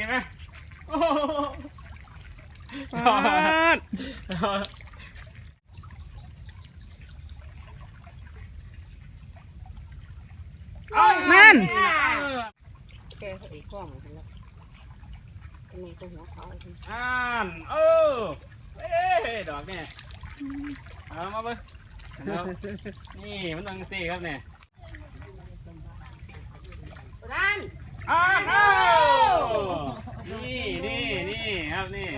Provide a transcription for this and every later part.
นี้ไหมโอ้โหปาดนั่นแกเขาอีกกล้องเห็นแล้วทำไมตัวหัวเขาถึงอ่านเออเอ้ยดอกเนี่ยเอามาเบิ้งเอานี่มันต้องสี่ครับเนี่ย ร้าน อ้าวเอานี่นี่นี่ครับนี่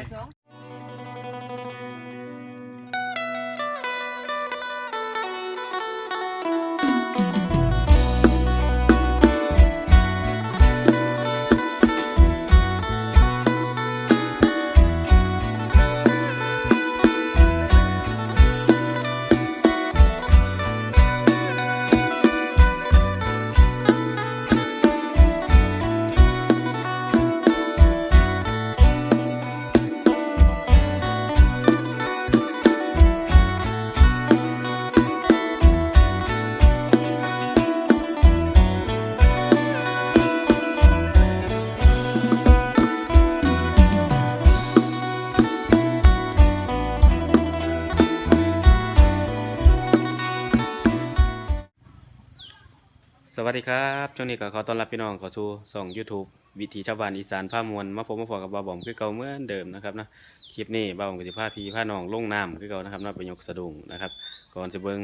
ช่วงนี้ก็ขอต้อนรับพี่น้องเข้าสู่ช่อง YouTube วิถีชาวบ้านอีสานผ้ามวลมาพบมาพอกับบ่าบอมคือเก่าเหมือนเดิมนะครับนะคลิปนี้บ่าบอมก็สิพาพี่พาน้องลงน้ำคือเก่านะครับนะไปยกสะดุ้งนะครับก่อนจะเบิ่ง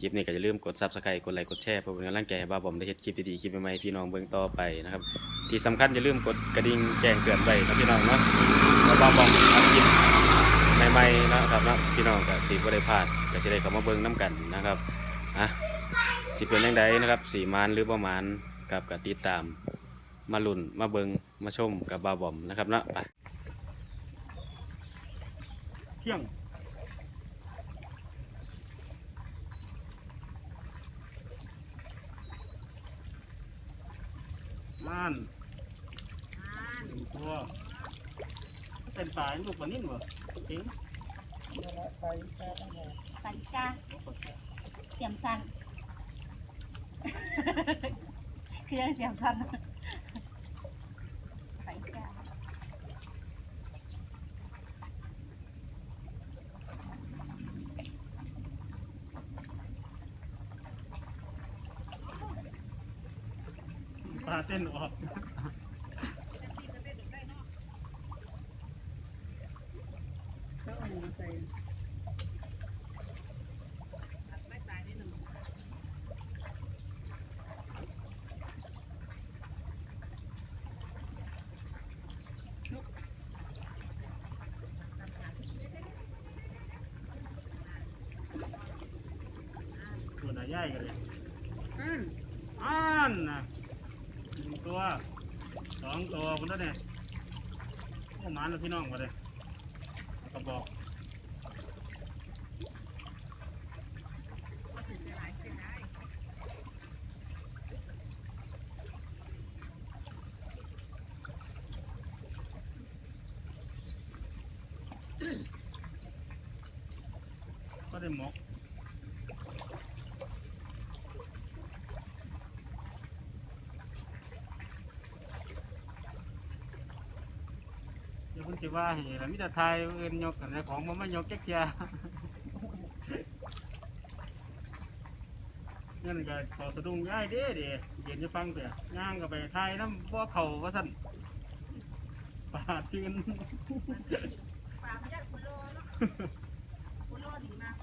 คลิปนี้ก็อย่าลืมกด Subscribe กดไลค์กดแชร์เพื่อเป็นกำลังใจให้บ่าบอมได้เฮ็ดคลิปดีๆคลิปใหม่ๆพี่น้องเบิ่งต่อไปนะครับที่สำคัญอย่าลืมกดกระดิ่งแจ้งเตือนไว้นะพี่น้องเนาะว่าบ่าบอมทำคลิปใหม่ๆนะครับนะพี่น้องก็สิบ่ได้พลาดก็สิได้เข้ามาเบิ่งนํกันนะครับอะ สิเป็นยังไงนะครับสีมานหรือประมาณกับกติดตาม มาลุ่นมาเบิงมาชมกับบาวบอมนะครับเนาะไปเที่ยงม่านหนึ่งตัวเป็นปลาลูกปลานิ่มเหรอจริงสันจ้าเสียมสัน คือยังเสียมสันไปจ้าปลาเต้นออก ตัวไหนใหญ่กันเลย อืม อ่านนะหนึ่งตัวสองตัวคุณนั่นเนี่ยโอ้ หมานแล้วพี่น้องมาเลยกระบอกได้หมก เดี๋ยวคุณ สิว่าเห็นมิตรไทยเอินยกกันแต่ของมันไม่ยกแจ๊กเจียเงินก็ขอสะดุ้งย้ายเด้เด้เย็นจะฟังเถอะย่างกับไปไทยน้ำบ่อเข่าว่าสั่นปาดจืนปลาไม่ได้คุณโลเนาะคุณโลดีมาก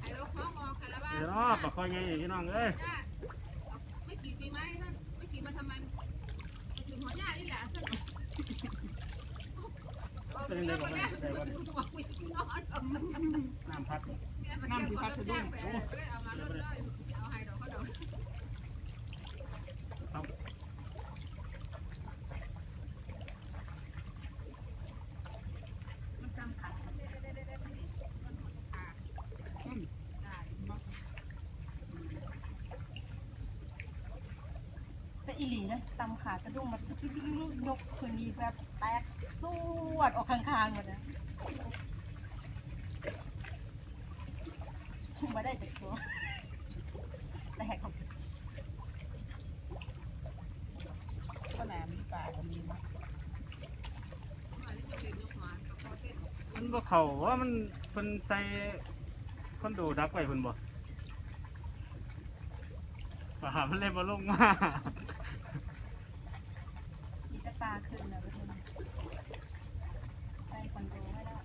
ไอ้เราคล้องออกกันแล้ว ว่าเดี๋ยวเนาะปากคอยไงพี่น้องเอ้ยไม่ขี่ปีไหมท่านไม่ขี่มาทำไมถึงหัวหญ้านี่แหละท่านเป็นยังไงก่อนนะได้ก่อนน้ำพัดเนี่ยน้ำที่พัดสะดุ้งโอ้เอามาเลยเอาให้ดอกเขาดอก ครับ มันจำขัดแต่ อีหลีนะตำขาสะดุ้งมันยกคืนนี้แบบแตกสวดออกข้างๆหมดนะมาได้จากตัวแต่แหกของก็แหนมป่าก็มีนะมันบ่เข้าว่ามันเพิ่นใส่คอนโดดักไว้เพิ่นบ่ป่ามันเลยบ่ลงมา มีแต่ปลาขึ้นนะพี่นะใส่คอนโดให้แล้ว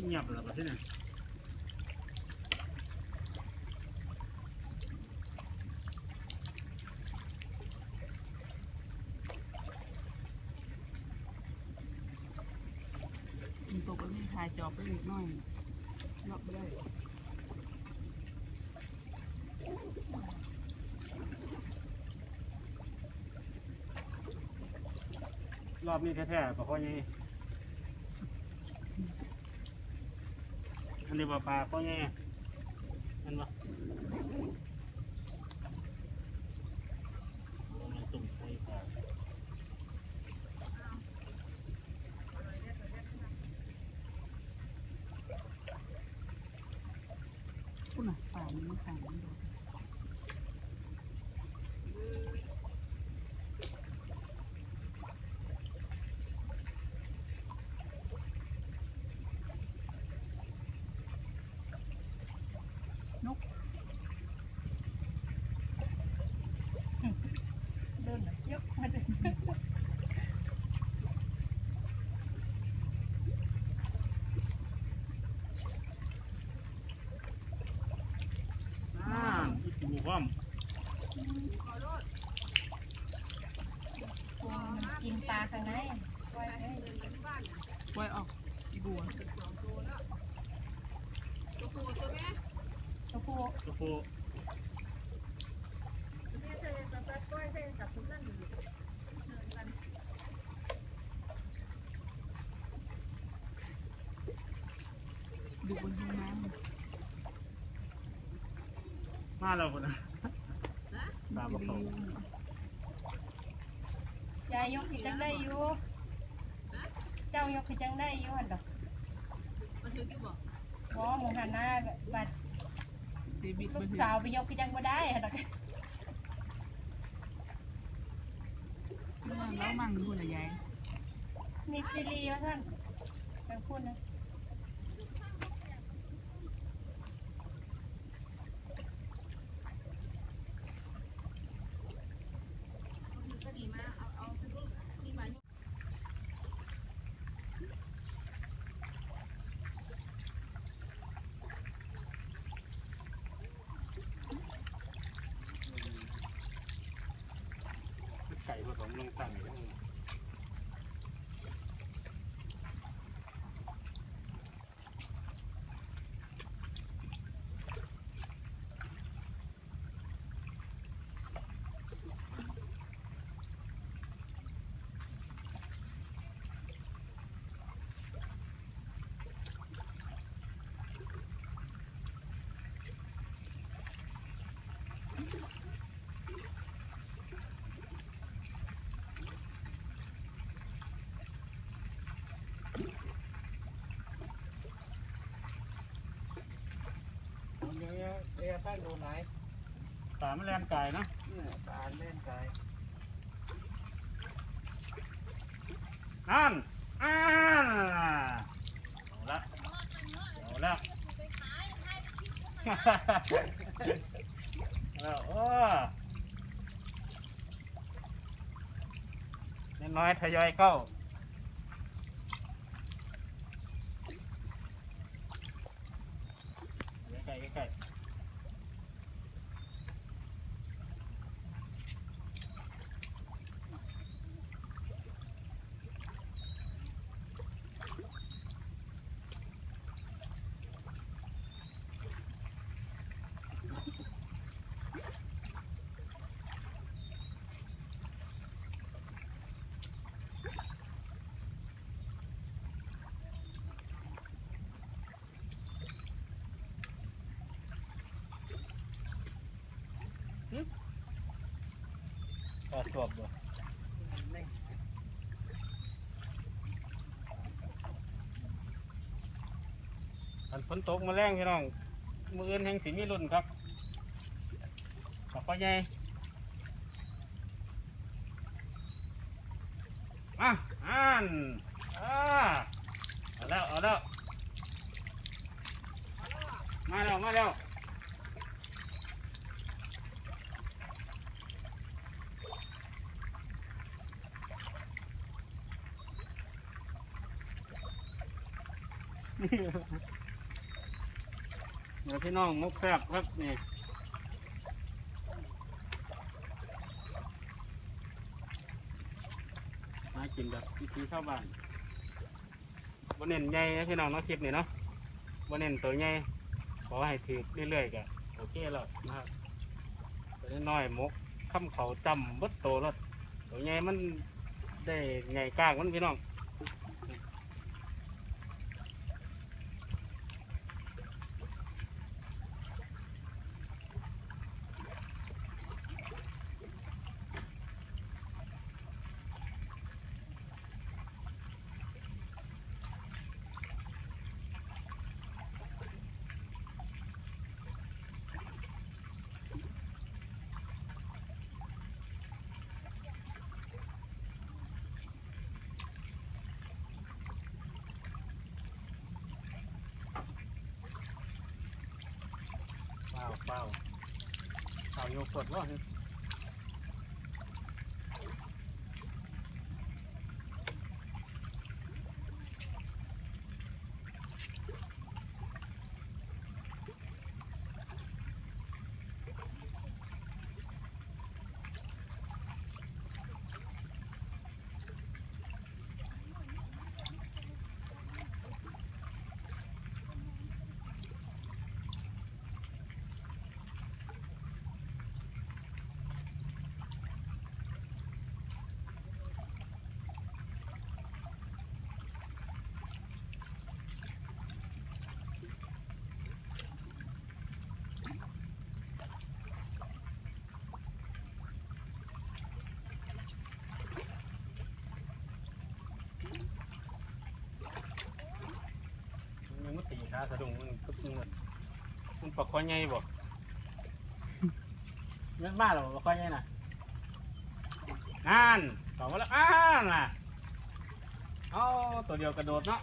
เอาที่เงียบแล้วบัดนี้เนี่ยมันตกไปไม่ทายจอบไปเล็กน้อยเลาะไปได้รอบนี้แท้ๆบ่ค่อยใหญ่อันนี้บ่ปลาค่อยใหญ่อันบ่เอามาตุ่มใส่ปลา พูดน่ะป่ามันไม่ขังมันโดดนก เดินแบบยกมาถึง อ่าอีกหมู่พร้อม ตัวมันกินปลาข้างในไว้ให้ ไว้ออกอีบัว ตัวผู้ ตัวผู้ ดูบนห้องน้มาแล้วพุ่นน่ะำตามบ่เข้ายายยกที่จังได้อยู่ เจ้ายกที่จังได้อยู่หันดอกหมอหมูหันหน้าบัดเดบิดลูบันกทึกสาวไปยกที่จังบ่ได้หันดอกแล้วมั่งพูดอะไรยายมีซีรีส์ว่าท่านเป็นพูดนะ เนื้อตั้งโดนไหนปลามันแล่นไก่เนาะเนี่ยตาเล่นไก่นั่นอ่าเอาละเอาละแล้วโอ้น้อยๆทยอยเข้า ชอบบ่อันฝนตกมาแรงพี่น้องมืออื่นแห่งสีมีรุ่นครับขอบพ่อใหญ่อะอ่าน พี่น้องมุกแซบครับนี่มากินแบบวิธีเข้าวบ้านบนเน้นใหญ่นะพี่น้องน้องคลิปนี่เนาะบนเน้นตัวใหญ่ขอให้ถือเรื่อยๆกันโอเคแล้วนะครับตัวน้อยมกข้ามเขาจำเบดโตแล้วตัวใหญ่มันได้ใหญ่กลางมันพี่น้อง เปล่าโยกดว่า มันมันตีขาสะดุ้งมันคึกมึงมันปลาคอยใหญ่บ่มันมาหรอปลาคอยใหญ่น่ะงานต่อมาแล้วอ่านน่ะเอาตัวเดียวกระโดดเนาะ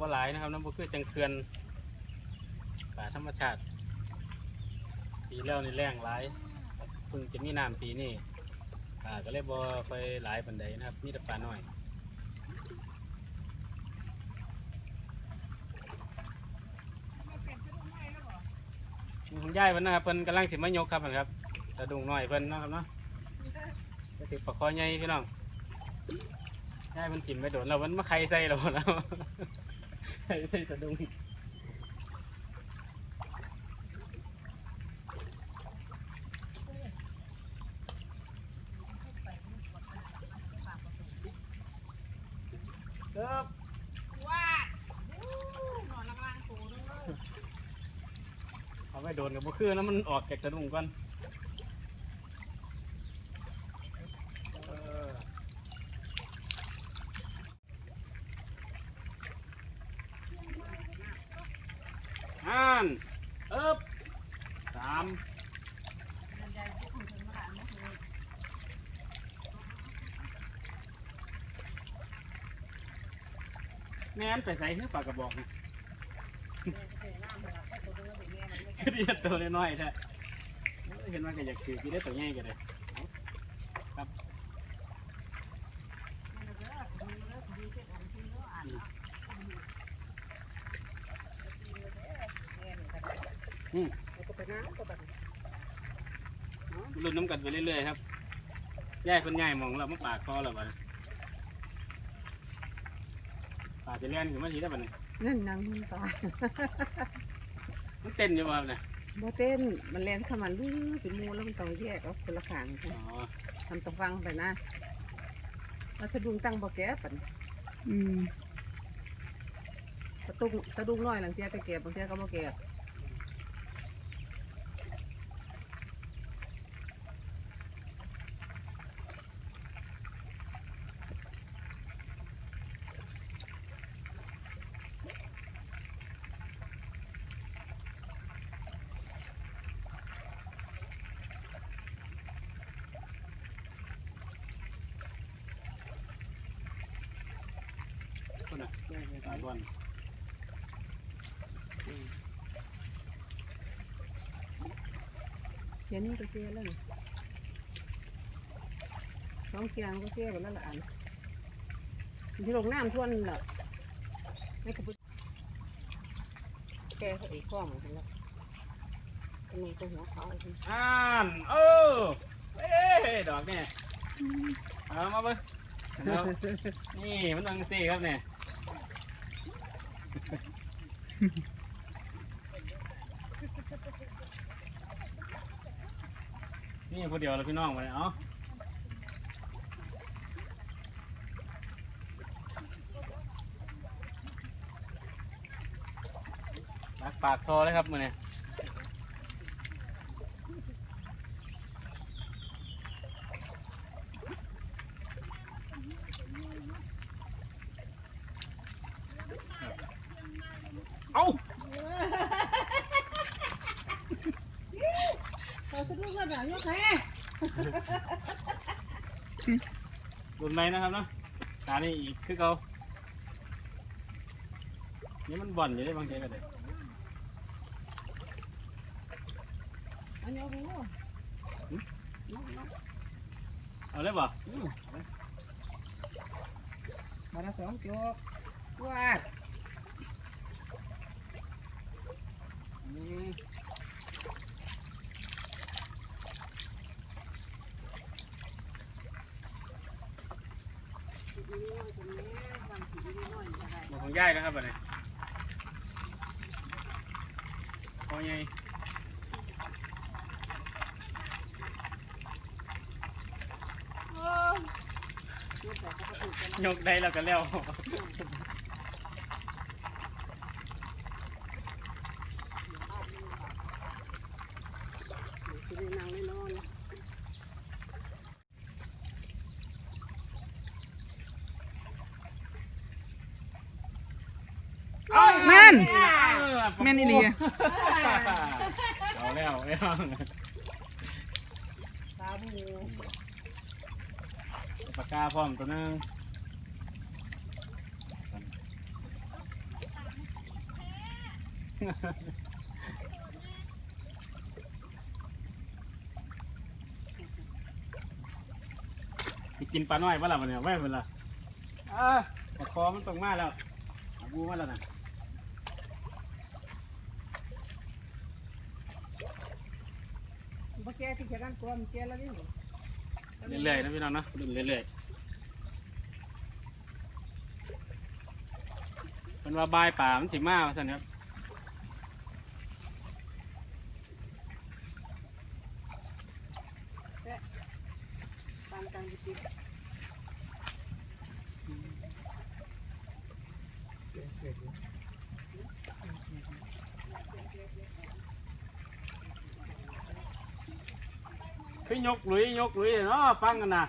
บ่หลายนะครับน้ำบ่คือจังเคือนป่าธรรมชาติ ปีแล้วนี่แรงหลายเพิ่งจะมีน้ำปีนี้ป่าก็เลยบ่ค่อยหลายปานใดนะครับมีแต่ป่าน้อยมีคุณยายเพิ่นนะครับเพิ่นกำลังสิมายกครับนะครับสะดุ้งน้อยเพิ่นนะครับเนาะก็ติดปลาคอใหญ่พี่น้องยายมันกินไม่โดนแล้วมันมาไข่ใส่เราแล้ว ไข่ใส่สะดุ้งเอิบว่าหนอนล่างโตเด้อเอาไม่โดนกับบุคือแล้วมันออกจากสะดุ้งก่อน อ่านเอิบสามแม่นไปใส่คือปลากระบอกนี่เรียกตัวน้อยๆแท้เห็นว่าก็อยากถือกินได้ตัวใหญ่ก็ได้ครับอืม ก็ไปน้ำก็แบบ รุ่นน้ำกัน ไปเรื่อยๆครับย่ายคนใหญ่มองเรามาปากคอเราบ้าปากจะเล่นขึ้นมาทีได้บ้านี่นั่นนางหุ่นตามันเต้นอยู่บ้าเนี่ยบ่เต้นมันแล่นเข้ามาลื้อเป็นหมูแล้วมันต้องแยกออกคนละข้างอ๋อทำต้องฟังไปนะว่าสะดุ้งตั้งบ่แก่ปันอืมสะดุ้งสะดุ้งน้อยหลังเทียก็แก่บางเทียก็บ่แก่ คนน่ะตายวัน นี้ก็แก่แล้วนี่สองเกียงก็แก่หมดแล้วละอันที่ลงน้ำท่วนละไม่กระปุแก่เขาอีกข้องมันแล้วทำไมตัวหัวเขาอ่านเออเอ้ดอกเนี่ยเอามาเบิ่งนี่มันต้องสี่ครับเนี่ย นี่คนเดียวเราพี่น้องมาเลยเอ้ารักปากโซเลยครับมือเนี่ย เอ้า เขาสะดุ้งก็แบบนี้แค่ รุนไหมนะครับเนาะตานี่อีกคือเขานี่มันบ่อนอยู่ได้บางทีก็ได้อันนี้รู้เอาเลยบ่มาละสองจบวาด อืมหมดของย่ายนะครับบัดนี้พอไง ยกได้แล้วก็แล้วคือนั่งไม่นอนแม่นเออแม่นอีหลี เอาแล้วเอาแล้ว ตาบู ปากกา พร้อมตัวหนึงไปกินปลาน้อยปะล่ะวันนี้ไว้เวลาอ่าปลาคอมันตรงมาแล้วเอาบูมาแล้วนะเมื่อกี้ที่เขียนตัวมันเกี้ยแล้วนี่เรื่อยๆนะพี่น้องเนาะรุ่นเรื่อยๆ เป็นว่าบายป่ามันสิมาว่าสันครับตามกันจิคือยกหลุยยกหลุยเนาะฟังกันนะ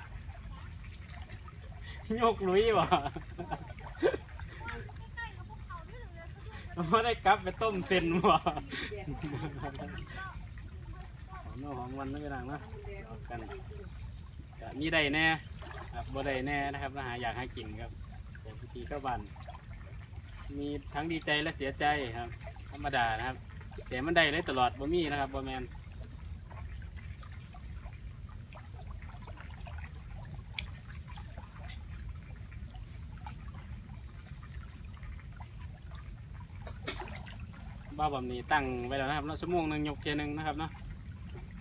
ยกหลุยบ่ไม่ได้กลับไปต้มเส้นบ่หอมเนาะหอมวันนั่นเป็นหลังนะเอากันก็มีได้แน่ครับบ่ได้แน่นะครับนะหาอยากให้กินครับแต่พิธีเข้าบันมีทั้งดีใจและเสียใจครับ ธรรมดานะครับ เสียมันได้เลยตลอดบ่มีนะครับบ่แมน บ้าบำนี้ตั้งไว้แล้วนะครับเนาะชั่วโมงหนึ่งยกเทียหนึ่งนะครับเนาะ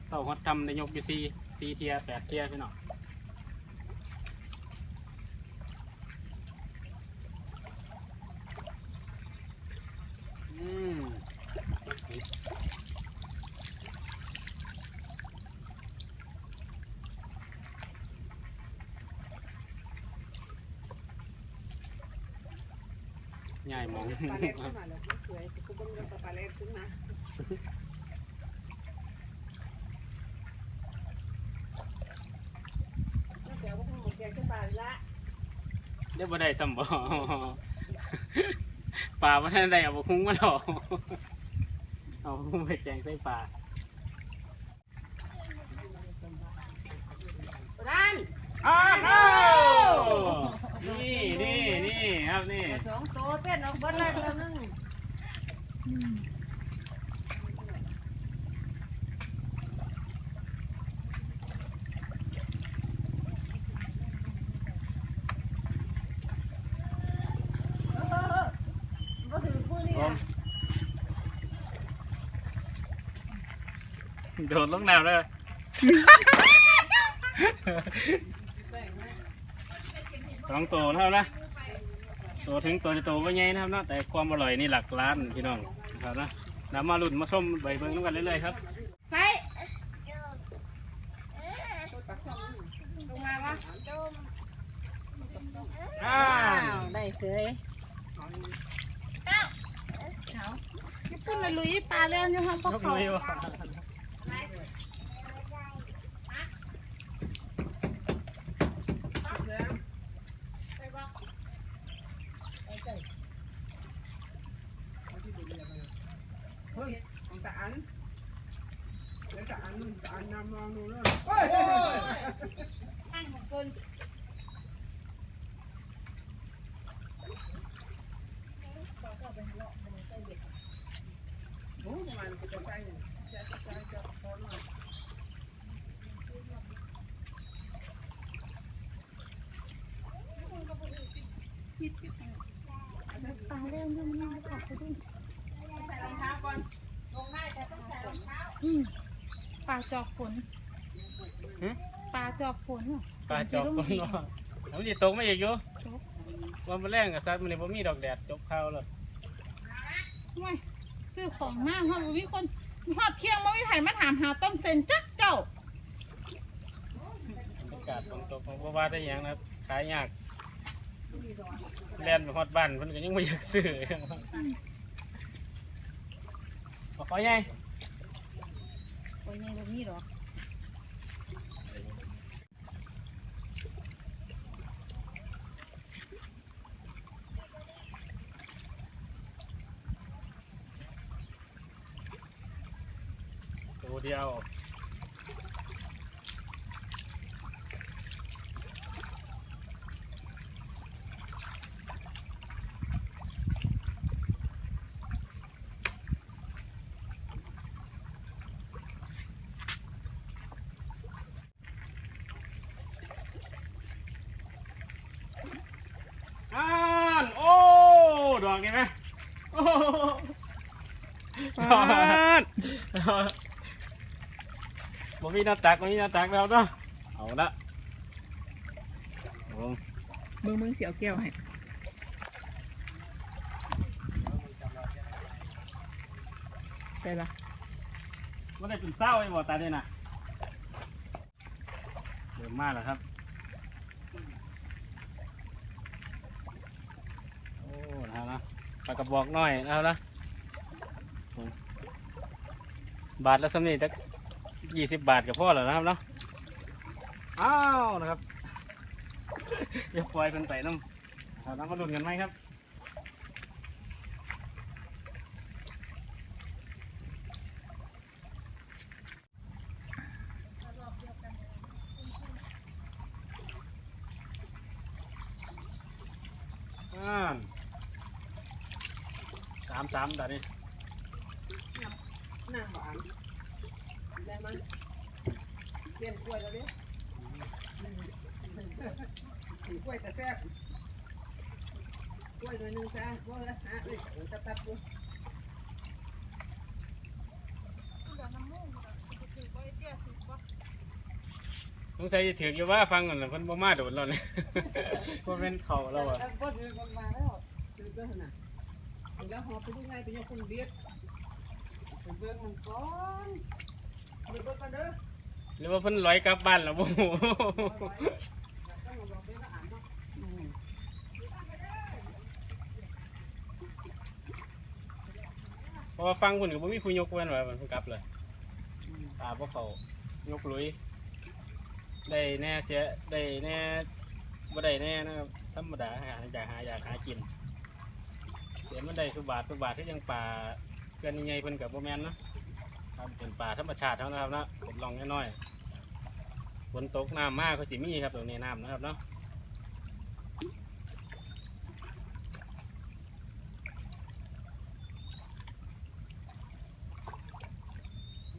เต่าฮอตทำในยกอยู่สี่สี่เทียแปดเทียพี่น้องอืม ใหญ่หมองปลาเล็กขึ้นมาแล้วสวยกูเบิ่งกันปลาเล็กขึ้นมาแล้วเดี๋ยวพวกมึงแกงขึ้นปลาละเดี๋ยวบ่ได้ซ้ำบ่ปลาบ่ทันได้เอาบ่คุ้งมาหรอกเอาคุ้งไปแกงใส่ปลาด้านอ้าว นี่นี่นี่ครับนี่สองตัวเต้นออกเบิ้ลเลยตัวนึงอืมบ่ถือผู้นี่ผมนะโดดลงน้ำเลย สองตัวเท่านะตัวถึงตัวจะโตว่าใหญ่นะครับเนาะแต่ความอร่อยนี่หลักล้านพี่น้องนะครับนะนำมาลุ่นมาส้มใบเบิ้งน้ำกันเรื่อยๆครับไปลงมาวะอ้าอ้าววได้เสยญี่ปุ่นเลยลุยปลาแล้วยังห้องพวยกเขา มือวะ เฮ้ยของตาอันแล้วตาอัน ตาอันนำมองดูแล้วข้างของคนโอ้ประมาณจะไปจะจะจะจะพอหน่อย ปลาแล้วยังไม่ได้ขอบคุณ ใส่รองเท้าก่อนลงได้แต่ต้องใส่รองเท้า อืมปลา จอกฝนปลาจอกฝนเหรอปลาจอกคนเนาะน้ำจีตกไม่อีกอยู่วันมาแรงกับซัดมันเลยบ่มีดอกแดดจบข้าวแล้วไม่ซื้อของหน้าฮอดบ่มีคนฮอดเที่ยงบ่มีไผมาถามหาต้มเซนจักเจ้าอากาศฝนตกผมบ่ว่าได้หยังนะครับขายยากแล่นไปฮอดบ้านเพิ่นก็ยังไม่อยากซื้อบ่ขอใหญ่ โอ้ยยังบ่มีหรอกตัวเดียวอ่านโอ้ ดอกเห็นไหมโอ้ ปลา ดบ่มีหน้าตักบ่มีหน้าตักแล้วเนาะเอาละโอ้เบิ่งมึงเสียวแก้วให้ใช่ปะบ่ได้เป็นเศร้าไอ้บ่ตาเนี่ยน่ะเริ่มมาแล้วครับ โอ้นะครับนะปลากระบอกน้อยนะครับนะอืม บาทละสำนีจักยี่สิบบาทกับพ่อแล้วนะครับเนาะอ้าวนะครับอย่าปล่อยมันไปน้ำเอาน้ำมาลุ้นกันไหมครับอ่านสามสามตอน นั่งหวานได้มั้ยเปลี่ยนกล้วยแล้วดิถือกล้วยแต่แซ่บกล้วยหน่อยนึงจ้ากล้วยละฮะเอ้ยเดี๋ยวจะตัดดูสงสัยจะถืออยู่ว่าฟังก่อนนะเพิ่นบ่มาโดดแล้วเลยบ่เป็นเขาแล้วอะก็ถือคนมาแล้วถือก็ขนแล้วหอบไปดูไงไปยกคนเบียด เบิ้งมันก่อนเบิ้งกันเด้อหรือว่าเพิ่นลอยกลับบ้านแล้วบ่ฮู้ต้องมาบอกเบิ้งก็อ่านเนาะราะว่าฟังคนกับบ่มีผู้ยกเว้นไว้มันเพิ่นกลับเลยตาพวกเขายกลุย ได้แน่เสียได้แน่บ่ได้แน่นะครับธรรมดาหาอยากหาอยากหากินเดี๋ยวมันได้สุบาทสุบาทที่ยังป่า เกินใหญ่ๆเพิ่นกับบ่แมนนะครับเป็นป่าธรรมชาติเท่านั้นครับนะผมลองน้อยๆฝนตกน้ำมากก็สิมีครับตรงนี้น้ำนะครับเนาะ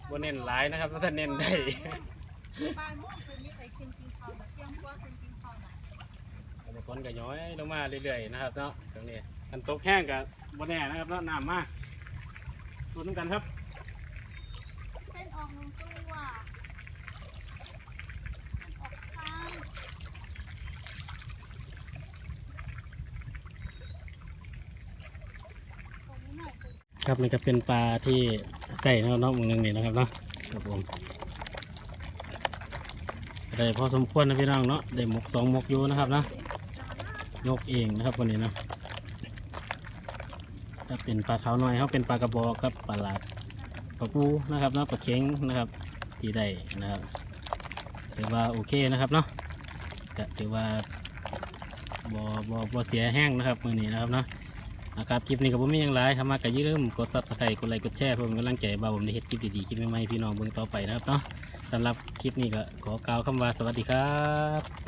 บ่เน้นหลายนะครับถ้าเน้นได้บ้านม่วงเป็นมีใครกินกินข้าวนะเที่ยงกว่ากินกินข้าวนะแต่ฝนก็ย้อยลงมาเรื่อยๆนะครับเนาะตรงนี้อันตกแห้งกับบ่แน่นะครับเนาะน้ำมาก รุ้นกันครับเส้นออกหนึ่งตัวออกข้างตรงนี้หน่อยสิครับนี่ก็เป็นปลาที่ใกล้นะครับเนาะมึงนึงนี่นะครับเนาะครับผมได้พอสมควรนะพี่น้องเนาะได้หมกสองหมกอยู่นะครับนะยกเองนะครับวันนี้นะ ถ้าเป็นปลาขาวน้อยเขาเป็นปลากระบอกครับปลาหลาดปลาปูนะครับเนาะปลาเค็งนะครับที่ได้นะครับถือว่าโอเคนะครับเนาะก็ถือว่าบ่บ่บ่เสียแห้งนะครับมือนี้นะครับเนาะนะครับคลิปนี้ก็บ่มีหยังหลายทำมาก็อย่าลืมกด Subscribe กดไลค์กดแชร์เพื่อเป็นกำลังใจบ่าวผมได้เฮ็ดคลิปดีๆคลิปใหม่ๆพี่น้องเบิ่งต่อไปนะครับเนาะสำหรับคลิปนี้ก็ขอกล่าวคำว่าสวัสดีครับ